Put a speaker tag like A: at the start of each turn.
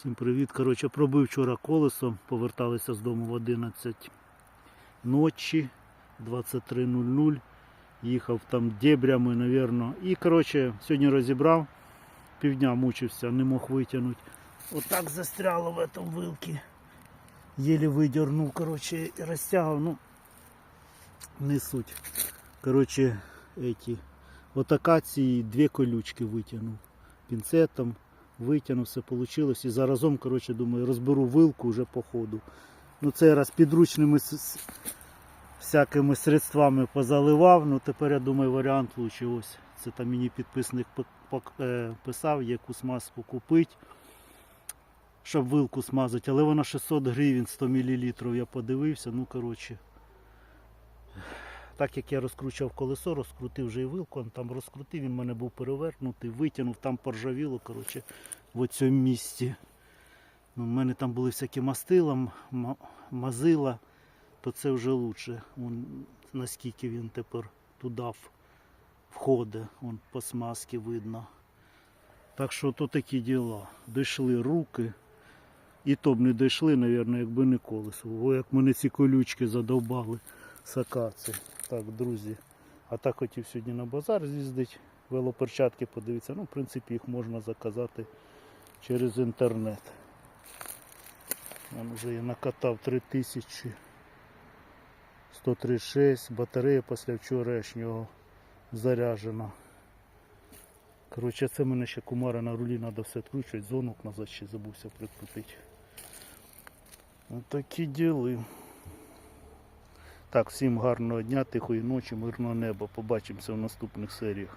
A: Всім привіт. Коротше, пробив вчора колесо, поверталися з дому в 11 ночі, 23.00. Їхав там дебрями, напевно. І коротше, сьогодні розібрав, півдня мучився, не мог витягнути. Отак застряло в этом вилці. Єлі видернув, коротше, розтягав, ну, не суть. Коротше, эти, от акації дві колючки витягнув пінцетом витягнув, все вийшло. І заразом, коротше, думаю, розберу вилку вже по ходу. Ну, цей раз підручними всякими средствами позаливав. Ну тепер я думаю, варіант лучше. Ось це там мені підписник е, писав, яку смазку купити, щоб вилку смазати. Але вона 600 гривень, 100 мл. Я подивився, ну коротше. Так як я розкручував колесо, розкрутив вже і вилку, он там розкрутив, він в мене був перевернутий, витягнув, там поржавіло, коротше, в цьому місці. Ну, У мене там були всякі мастила, мазила, то це вже. Вон, наскільки він тепер туди входить, вон по смазці видно. Так що то такі діла. Дійшли руки. І то б не дійшли, мабуть, якби не колесо. О, як мене ці колючки задовбали сакаці. Так, друзі. А так хотів сьогодні на базар з'їздити, велоперчатки подивитися. Ну, в принципі, їх можна заказати через інтернет. Вон вже я накатав 3000 136, батарея після вчорашнього заряджена. Коротше, це мене ще кумара на рулі треба все відкручувати, зонок назад ще забувся прикрутити. Ось такі діли. Так, всім гарного дня, тихої ночі, мирного неба. Побачимося в наступних серіях.